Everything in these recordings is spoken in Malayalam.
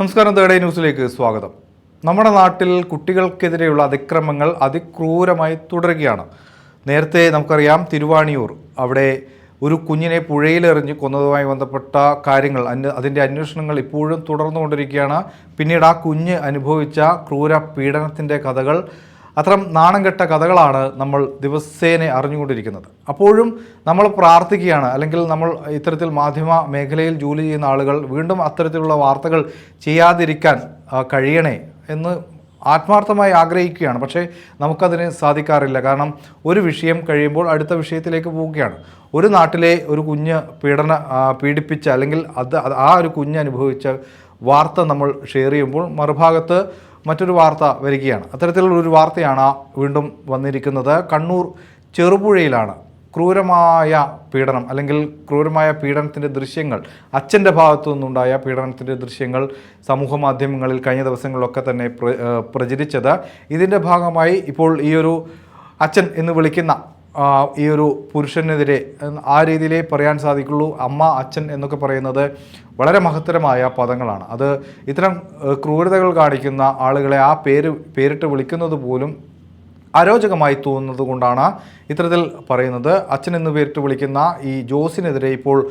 നമസ്കാരം തേടേ ന്യൂസിലേക്ക് സ്വാഗതം. നമ്മുടെ നാട്ടിൽ കുട്ടികൾക്കെതിരെയുള്ള അതിക്രമങ്ങൾ അതിക്രൂരമായി തുടരുകയാണ്. നേരത്തെ നമുക്കറിയാം തിരുവാണിയൂർ അവിടെ ഒരു കുഞ്ഞിനെ പുഴയിലെറിഞ്ഞ് കൊന്നതുമായി ബന്ധപ്പെട്ട കാര്യങ്ങൾ അതിന്റെ അന്വേഷണങ്ങൾ ഇപ്പോഴും തുടർന്നുകൊണ്ടിരിക്കുകയാണ്. പിന്നീട് ആ കുഞ്ഞ് അനുഭവിച്ച ക്രൂര പീഡനത്തിന്റെ കഥകൾ അത്തരം നാണം കെട്ട കഥകളാണ് നമ്മൾ ദിവസേന അറിഞ്ഞുകൊണ്ടിരിക്കുന്നത്. അപ്പോഴും നമ്മൾ പ്രാർത്ഥിക്കുകയാണ് അല്ലെങ്കിൽ നമ്മൾ ഇത്തരത്തിൽ മാധ്യമ മേഖലയിൽ ജോലി ചെയ്യുന്ന ആളുകൾ വീണ്ടും അത്തരത്തിലുള്ള വാർത്തകൾ ചെയ്യാതിരിക്കാൻ കഴിയണേ എന്ന് ആത്മാർത്ഥമായി ആഗ്രഹിക്കുകയാണ്. പക്ഷേ നമുക്കതിന് സാധിക്കാറില്ല. കാരണം ഒരു വിഷയം കഴിയുമ്പോൾ അടുത്ത വിഷയത്തിലേക്ക് പോവുകയാണ്. ഒരു നാട്ടിലെ ഒരു കുഞ്ഞ് പീഡന പീഡിപ്പിച്ച അല്ലെങ്കിൽ അത് ആ ഒരു കുഞ്ഞ് അനുഭവിച്ച വാർത്ത നമ്മൾ ഷെയർ ചെയ്യുമ്പോൾ മറുഭാഗത്ത് മറ്റൊരു വാർത്ത വരികയാണ്. അത്തരത്തിലുള്ള ഒരു വാർത്തയാണ് വീണ്ടും വന്നിരിക്കുന്നത്. കണ്ണൂർ ചെറുപുഴയിലാണ് ക്രൂരമായ പീഡനം അല്ലെങ്കിൽ ക്രൂരമായ പീഡനത്തിന്റെ ദൃശ്യങ്ങൾ അച്ഛന്റെ ഭാഗത്തു നിന്നുണ്ടായ പീഡനത്തിന്റെ ദൃശ്യങ്ങൾ സമൂഹ മാധ്യമങ്ങളിൽ കഴിഞ്ഞ ദിവസങ്ങളിലൊക്കെ തന്നെ പ്രചരിച്ചത്. ഇതിന്റെ ഭാഗമായി ഇപ്പോൾ ഈ ഒരു അച്ഛൻ എന്ന് വിളിക്കുന്ന ഈ ഒരു പുരുഷനെതിരെ ആ രീതിയിലേ പറയാൻ സാധിക്കുള്ളൂ. അമ്മ അച്ഛൻ എന്നൊക്കെ പറയുന്നത് വളരെ മഹത്തരമായ പദങ്ങളാണ്. അത് ഇത്തരം ക്രൂരതകൾ കാണിക്കുന്ന ആളുകളെ ആ പേര് പേരിട്ട് വിളിക്കുന്നത് പോലും അരോചകമായി തോന്നുന്നത് കൊണ്ടാണ് ഇത്തരത്തിൽ പറയുന്നത്. അച്ഛൻ എന്ന് പേരിട്ട് വിളിക്കുന്ന ഈ ജോസിനെതിരെ ഇപ്പോൾ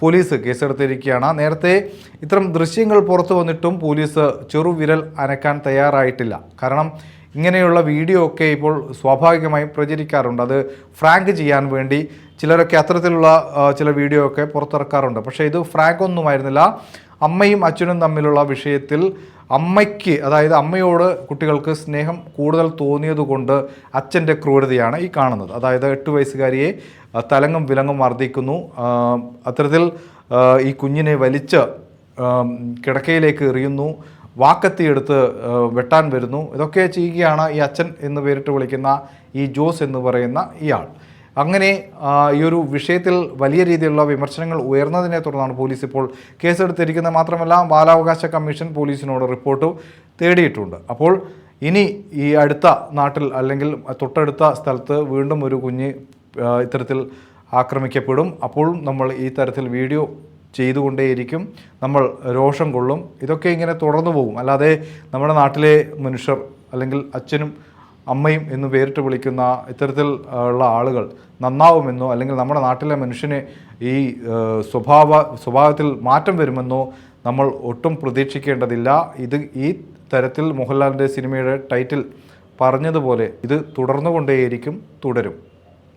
പോലീസ് കേസെടുത്തിരിക്കുകയാണ്. നേരത്തെ ഇത്തരം ദൃശ്യങ്ങൾ പുറത്തു വന്നിട്ടും പോലീസ് ചെറുവിരൽ അനക്കാൻ തയ്യാറായിട്ടില്ല. കാരണം ഇങ്ങനെയുള്ള വീഡിയോ ഒക്കെ ഇപ്പോൾ സ്വാഭാവികമായും പ്രചരിക്കാറുണ്ട്. അത് ഫ്രാങ്ക് ചെയ്യാൻ വേണ്ടി ചിലരൊക്കെ അത്തരത്തിലുള്ള ചില വീഡിയോ ഒക്കെ പുറത്തിറക്കാറുണ്ട്. പക്ഷേ ഇത് ഫ്രാങ്ക് ഒന്നുമായിരുന്നില്ല അമ്മയും അച്ഛനും തമ്മിലുള്ള വിഷയത്തിൽ അമ്മയ്ക്ക് അതായത് അമ്മയോട് കുട്ടികൾക്ക് സ്നേഹം കൂടുതൽ തോന്നിയതുകൊണ്ട് അച്ഛന്റെ ക്രൂരതയാണ് ഈ കാണുന്നത്. അതായത് എട്ട് വയസ്സുകാരിയെ തലങ്ങും വിലങ്ങും മർദ്ദിക്കുന്നു. അത്തരത്തിൽ ഈ കുഞ്ഞിനെ വലിച്ച് കിടക്കയിലേക്ക് എറിയുന്നു. വാക്കത്തിയെടുത്ത് വെട്ടാൻ വരുന്നു. ഇതൊക്കെ ചെയ്യുകയാണ് ഈ അച്ഛൻ എന്ന് പേരിട്ട് വിളിക്കുന്ന ഈ ജോസ് എന്ന് പറയുന്ന ഇയാൾ. അങ്ങനെ ഈ ഒരു വിഷയത്തിൽ വലിയ രീതിയിലുള്ള വിമർശനങ്ങൾ ഉയർന്നതിനെ തുടർന്നാണ് പോലീസ് ഇപ്പോൾ കേസെടുത്തിരിക്കുന്നത്. മാത്രമല്ല ബാലാവകാശ കമ്മീഷൻ പോലീസിനോട് റിപ്പോർട്ട് തേടിയിട്ടുണ്ട്. അപ്പോൾ ഇനി ഈ അടുത്ത നാട്ടിൽ അല്ലെങ്കിൽ തൊട്ടടുത്ത സ്ഥലത്ത് വീണ്ടും ഒരു കുഞ്ഞ് ഇത്തരത്തിൽ ആക്രമിക്കപ്പെടും. അപ്പോഴും നമ്മൾ ഈ തരത്തിൽ വീഡിയോ ചെയ്തുകൊണ്ടേയിരിക്കും. നമ്മൾ രോഷം കൊള്ളും. ഇതൊക്കെ ഇങ്ങനെ തുടർന്നു പോകും. അല്ലാതെ നമ്മുടെ നാട്ടിലെ മനുഷ്യർ അല്ലെങ്കിൽ അച്ഛനും അമ്മയും എന്ന് പേരിട്ട് വിളിക്കുന്ന ഇത്തരത്തിൽ ഉള്ള ആളുകൾ നന്നാവുമെന്നോ അല്ലെങ്കിൽ നമ്മുടെ നാട്ടിലെ മനുഷ്യന് ഈ സ്വഭാവ സ്വഭാവത്തിൽ മാറ്റം വരുമെന്നോ നമ്മൾ ഒട്ടും പ്രതീക്ഷിക്കേണ്ടതില്ല. ഇത് ഈ തരത്തിൽ മോഹൻലാലിന്റെ സിനിമയുടെ ടൈറ്റിൽ പറഞ്ഞതുപോലെ ഇത് തുടർന്നുകൊണ്ടേയിരിക്കും തുടരും.